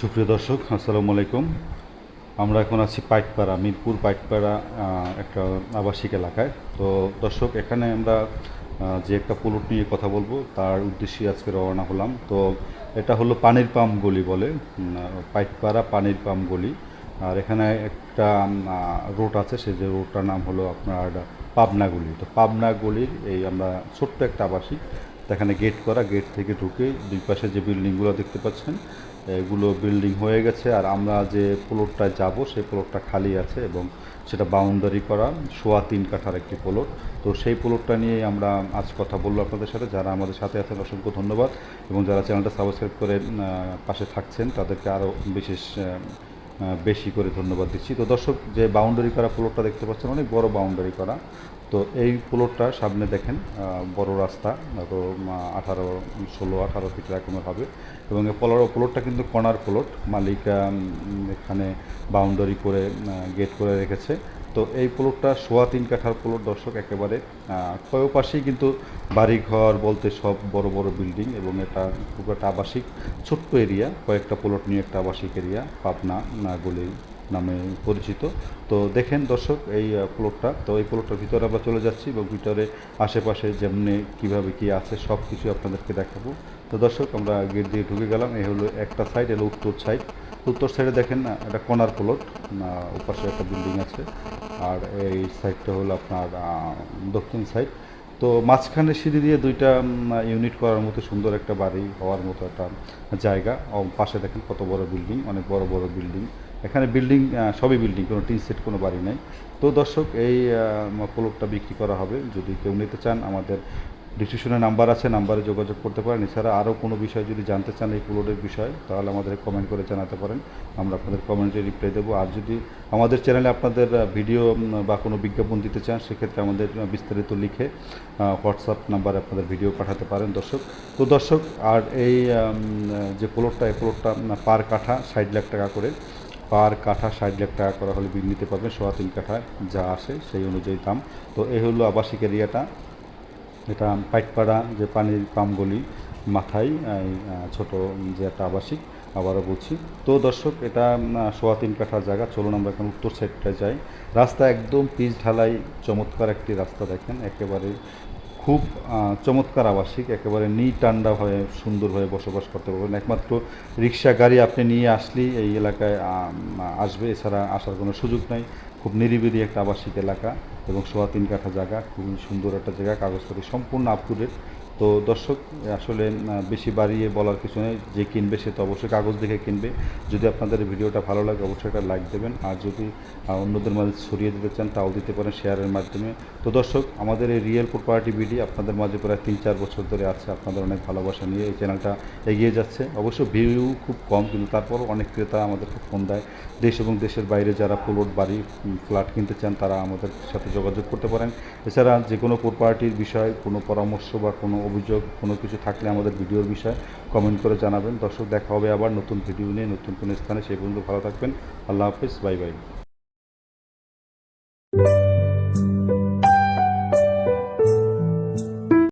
সুপ্রিয় দর্শক, আসসালামু আলাইকুম। আমরা এখন আছি পাইকপাড়া, মিরপুর পাইকপাড়া একটা আবাসিক এলাকায়। তো দর্শক, এখানে আমরা যে একটা প্লট নিয়ে কথা বলব, তার উদ্দেশ্যে আজকে রওনা হলাম। তো এটা হলো পানির পাম্প গলি বলে পাইকপাড়া পানির পাম্প গলি। আর এখানে একটা রোড আছে, সেই যে রোডটার নাম হলো আপনার পাবনা গলি। তো পাবনা গলির এই আমরা ছোট্ট একটা আবাসিক। এখানে গেট করা গেট থেকে ঢুকে দুই পাশে যে বিল্ডিংগুলো দেখতে পাচ্ছেন, এগুলো বিল্ডিং হয়ে গেছে। আর আমরা যে প্লটটায় যাব, সেই প্লটটা খালি আছে এবং সেটা বাউন্ডারি করা, সোয়া তিন কাঠার একটি প্লট তো সেই প্লটটা নিয়েই আমরা আজ কথা বলব আপনাদের সাথে। যারা আমাদের সাথে আছেন, অসংখ্য ধন্যবাদ। এবং যারা চ্যানেলটা সাবস্ক্রাইব করে পাশে থাকছেন, তাদেরকে আরও বিশেষ বেশি করে ধন্যবাদ দিচ্ছি। তো দর্শক, যে বাউন্ডারি করা প্লটটা দেখতে পাচ্ছেন, অনেক বড় বাউন্ডারি করা। তো এই প্লটটা সামনে দেখেন বড় রাস্তা তো আঠারো, ষোলো, আঠারো ফিট রকমের হবে। এবং এই প্লট প্লটটা কিন্তু কর্নার প্লট, মালিক এখানে বাউন্ডারি করে গেট করে রেখেছে। তো এই প্লটটা সোয়া তিন কাঠার প্লট, দর্শক, একেবারে কয় পাশেই কিন্তু বাড়িঘর বলতে সব বড় বড় বিল্ডিং এবং এটা খুব একটা আবাসিক, ছোট্ট এরিয়া। কয়েকটা প্লট নিয়ে একটা আবাসিক এরিয়া, পাবনা নাগলি নামে পরিচিত। তো দেখেন দর্শক, এই প্লটটা তো এই প্লটটার ভিতরে আমরা চলে যাচ্ছি এবং ভিতরে আশেপাশে যেমনি কীভাবে কি আছে সব কিছু আপনাদেরকে দেখাবো। তো দর্শক, আমরা গেট দিয়ে ঢুকে গেলাম। এই হলো একটা সাইড এলো উত্তর সাইড উত্তর সাইডে দেখেন না এটা কর্নার প্লট ওপাশে একটা বিল্ডিং আছে। আর এই সাইডটা হলো আপনার দক্ষিণ সাইড তো মাঝখানে সিঁড়ি দিয়ে দুইটা ইউনিট করার মতো সুন্দর একটা বাড়ি হওয়ার মতো একটা জায়গা। পাশে দেখেন কত বড় বিল্ডিং অনেক বড় বড় বিল্ডিং এখানে বিল্ডিং সবই বিল্ডিং কোনো টিন সেট, কোনো বাড়ি নেই। তো দর্শক, এই প্লটটা বিক্রি করা হবে। যদি কেউ নিতে চান, আমাদের ডিসক্রিপশনে নাম্বার আছে নাম্বারে যোগাযোগ করতে পারেন। এছাড়া আরও কোনো বিষয় যদি জানতে চান এই প্লটের বিষয়, তাহলে আমাদের কমেন্ট করে জানাতে পারেন। আমরা আপনাদের কমেন্টে রিপ্লাই দেবো। আর যদি আমাদের চ্যানেলে আপনাদের ভিডিও বা কোনো বিজ্ঞাপন দিতে চান, সেক্ষেত্রে আমাদের বিস্তারিত লিখে হোয়াটসঅ্যাপ নাম্বারে আপনাদের ভিডিও পাঠাতে পারেন দর্শক। তো দর্শক, আর এই যে প্লটটা এই প্লটটা পার কাঠা ষাট লাখ টাকা করে। পার কাঠা ষাট লাখ টাকা করা হলে বিল নিতে পারবেন, সোয়া তিন কাঠা যা আসে সেই অনুযায়ী দাম। তো এই হলো আবাসিক এরিয়াটা। এটা পাইকপাড়া যে পানির পাম্পগুলি মাথায় ছোট যে একটা আবাসিক, আবারও বলছি। তো দর্শক, এটা সোয়া তিন কাঠার জায়গা, চলুন আমরা এখন উত্তর সাইডটায় যাই। রাস্তা একদম পিচ ঢালাই চমৎকার একটি রাস্তা দেখেন, একেবারে খুব চমৎকার আবাসিক, একেবারে নি টান্ডা হয়ে সুন্দরভাবে বসবাস করতে পারবেন। একমাত্র রিক্সা, গাড়ি আপনি নিয়ে আসলেই এই এলাকায় আসবে, এছাড়া আসার কোনো সুযোগ নাই। খুব নিরিবিলি একটা আবাসিক এলাকা এবং সোয়া তিন কাঠা জায়গা, খুবই সুন্দর একটা জায়গা, কাগজপত্র সম্পূর্ণ আপ টু ডেট তো দর্শক, আসলে বেশি বাড়িয়ে বলার কিছু নেই, যে কিনবে সে তো অবশ্যই কাগজ দেখে কিনবে। যদি আপনাদের ভিডিওটা ভালো লাগে, অবশ্যই একটা লাইক দেবেন। আর যদি অন্যদের মাঝে ছড়িয়ে দিতে চান, তাও দিতে পারেন শেয়ারের মাধ্যমে। তো দর্শক, আমাদের এই রিয়েল প্রপার্টি বিডি আপনাদের মাঝে প্রায় তিন চার বছর ধরে আছে। আপনাদের অনেক ভালোবাসা নিয়ে এই চ্যানেলটা এগিয়ে যাচ্ছে। অবশ্য ভিউ খুব কম, কিন্তু তারপরও অনেক ক্রেতা আমাদেরকে ফোন দেয়। দেশ এবং দেশের বাইরে যারা প্লট বাড়ি ফ্ল্যাট কিনতে চান, তারা আমাদের সাথে যোগাযোগ করতে পারেন। এছাড়া যে কোনো প্রপার্টির বিষয়ে কোনো পরামর্শ বা কোনো অভিযোগ, কোনো কিছু থাকলে আমাদের ভিডিওর বিষয়ে কমেন্ট করে জানাবেন। দর্শক, দেখা হবে আবার নতুন ভিডিও নিয়ে, নতুন কোনো স্থানে। সেই পর্যন্ত ভালো থাকবেন। আল্লাহ হাফিজ, বাই বাই।